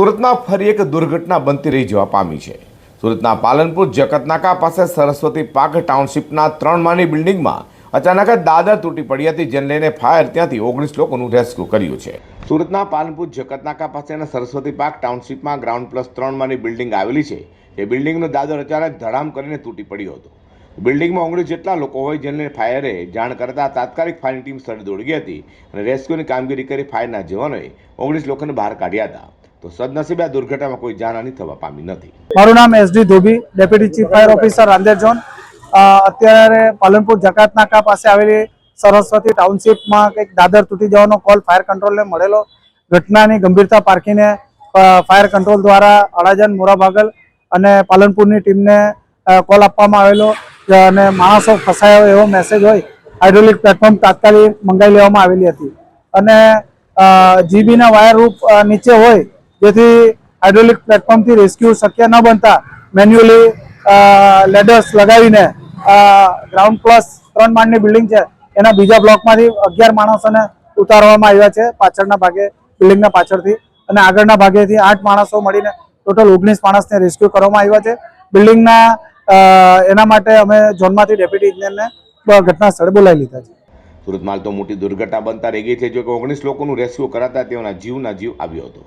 સુરતમાં ફરી એક દુર્ઘટના બનતી રહી જવા પામી છે. સુરતના પાલનપુર જકતનાકા પાસે સરસ્વતી પાર્ક ટાઉનશીપના ત્રણ માની બિલ્ડિંગમાં અચાનક જ દાદર તૂટી પડી હતી, જેને લઈને ફાયર ત્યાંથી ઓગણીસ લોકોનું રેસ્ક્યુ કર્યું છે. સુરતના પાલનપુર જકતનાકા પાસેના સરસ્વતી પાર્ક ટાઉનશીપમાં ગ્રાઉન્ડ પ્લસ ત્રણ માની બિલ્ડિંગ આવેલી છે. એ બિલ્ડિંગનો દાદર અચાનક ધડામ કરીને તૂટી પડ્યો હતો. બિલ્ડિંગમાં ઓગણીસ જેટલા લોકો હોય, જેને ફાયરે જાણ કરતા તાત્કાલિક ફાયરની ટીમ સ્થળે દોડી હતી અને રેસ્ક્યુની કામગીરી કરી ફાયરના જવાનોએ ઓગણીસ લોકોને બહાર કાઢ્યા હતા. તો સદનસીબે આ દુર્ઘટનામાં કોઈ જાનહાની થવા પામી નથી. મારું નામ SD Dhobi, deputy chief fire officer Rander zone. અત્યારે પાલનપુર જકાત નાકા પાસે આવેલી સરસ્વતી ટાઉનશીપમાં કંઈક દાદર તૂટી જવાનો કોલ ફાયર કંટ્રોલને મળેલો. ઘટનાની ગંભીરતા પારખીને ફાયર કંટ્રોલ દ્વારા અડાજન મોરાભાગલ અને પાલનપુરની ટીમને કોલ આપવામાં આવેલો. અને માણસો ફસાયો એવો મેસેજ હોય હાઇડ્રોલિક પ્લેટફોર્મ તાત્કાલિક મંગાવી લેવામાં આવેલી હતી. અને જીબીના વાયર રૂપ નીચે હોય જેથી હાઇડ્રોલિક પ્લેટફોર્મથી રેસ્ક્યુ શક્ય ન બનતા મેન્યુઅલી લેડર્સ લગાવીને ગ્રાઉન્ડ પ્લસ ત્રણ માળની બિલ્ડિંગ છે, એના બીજા બ્લોકમાંથી અગિયાર માણસોને ઉતારવામાં આવ્યા છે. પાછળના ભાગે બિલ્ડિંગના પાછળથી અને આગળના ભાગેથી આઠ માણસો મળીને ટોટલ ઓગણીસ માણસને રેસ્ક્યુ કરવામાં આવ્યા છે. બિલ્ડિંગના એના માટે અમે ઝોનમાંથી ડેપ્યુટી ઇજનેરને ઘટના સ્થળે બોલાવી લીધા છે. સુરતમાં તો મોટી દુર્ઘટના બનતા રહી ગઈ છે. જો કે ઓગણીસ લોકોનું રેસ્ક્યુ કરાતા તેઓના જીવના જીવ આવ્યો હતો.